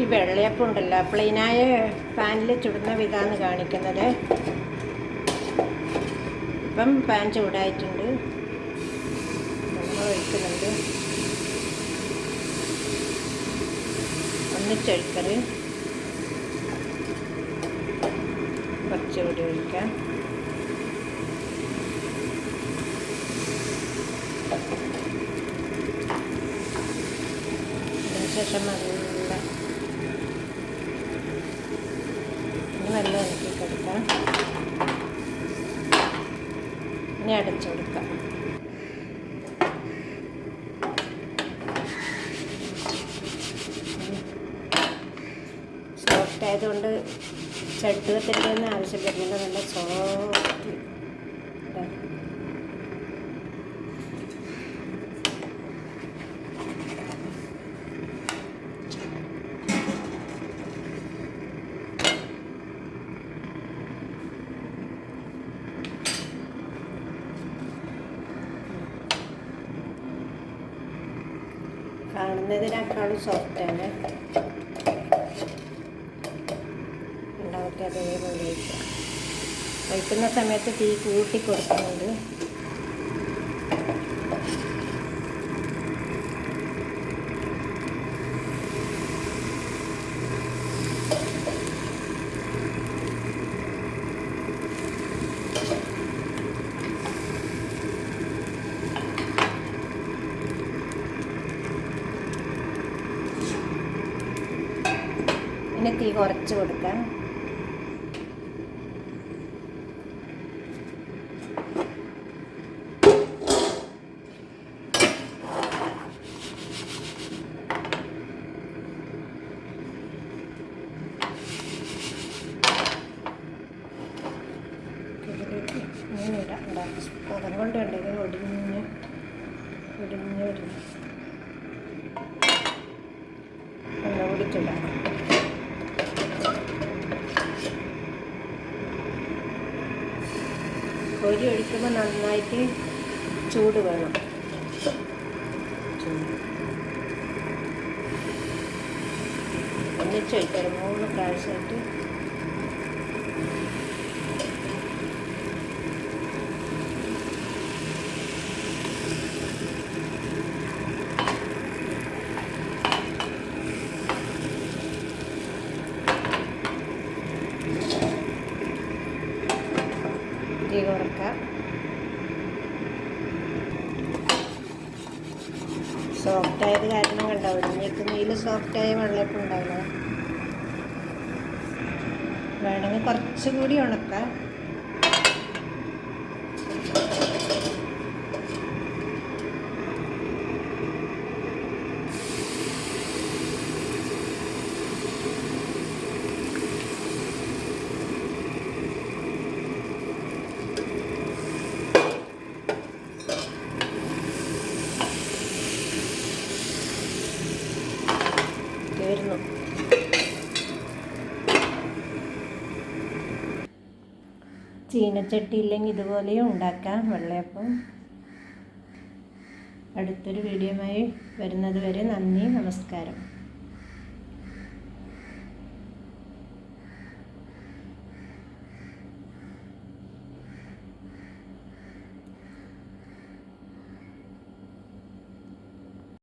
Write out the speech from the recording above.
ഈ വെള്ളയപ്പം ഉണ്ടല്ലോ. പ്ലെയിനായ പാനിൽ ചുടുന്ന വിധാന്ന് കാണിക്കുന്നത്. ഇപ്പം പാൻ ചൂടായിട്ടുണ്ട്. നമ്മൾ ഒഴിക്കുന്നുണ്ട്. ഒന്നിച്ചൊഴിക്കറ് കുറച്ചുകൂടി ഒഴിക്കാം. ശേഷം നല്ല വെള്ളം ഇറക്കി കൊടുക്കാം. ഇനി അടച്ചു കൊടുക്കാം. സോഫ്റ്റ് ആയതുകൊണ്ട് ആവശ്യം വരുന്നില്ല നല്ല സോഫ്റ്റ് കാണുന്നതിനേക്കാളും സോഫ്റ്റാണ് ഉണ്ടാവട്ടെ അതേപോലെ വയ്ക്കുന്ന സമയത്ത് തീ കൂട്ടി കൊടുക്കുന്നുണ്ട്. പിന്നെ തീ കുറച്ച് കൊടുക്കാം. പദം കൊണ്ട്? ഉണ്ടെങ്കിൽ ഒടിഞ്ഞ് ഒടിഞ്ഞ് ഒടിഞ്ഞ് ഒന്നുകൂടി പൊരി ഒഴിക്കുമ്പോൾ നന്നായിട്ട് ചൂട് വേണം. ഒന്നിച്ചൊഴിക്കാറ് ഒന്നിച്ചൊഴിക്കണം മൂന്ന് പ്രാവശ്യമായിട്ട് തീ കുറക്കാം സോഫ്റ്റ് ആയത് കാരണം കണ്ടോ? സോഫ്റ്റ് സോഫ്റ്റായ വെള്ളയപ്പം ഉണ്ടാവില്ല വേണമെങ്കിൽ കുറച്ചുകൂടി ഉണക്കാം. തീർന്നു ചീനച്ചട്ടി ഇല്ലെങ്കിൽ ഇതുപോലെയും ഉണ്ടാക്കാം വെള്ളയപ്പം. അടുത്തൊരു വീഡിയോമായി വരുന്നത് വരെ നന്ദി നമസ്കാരം.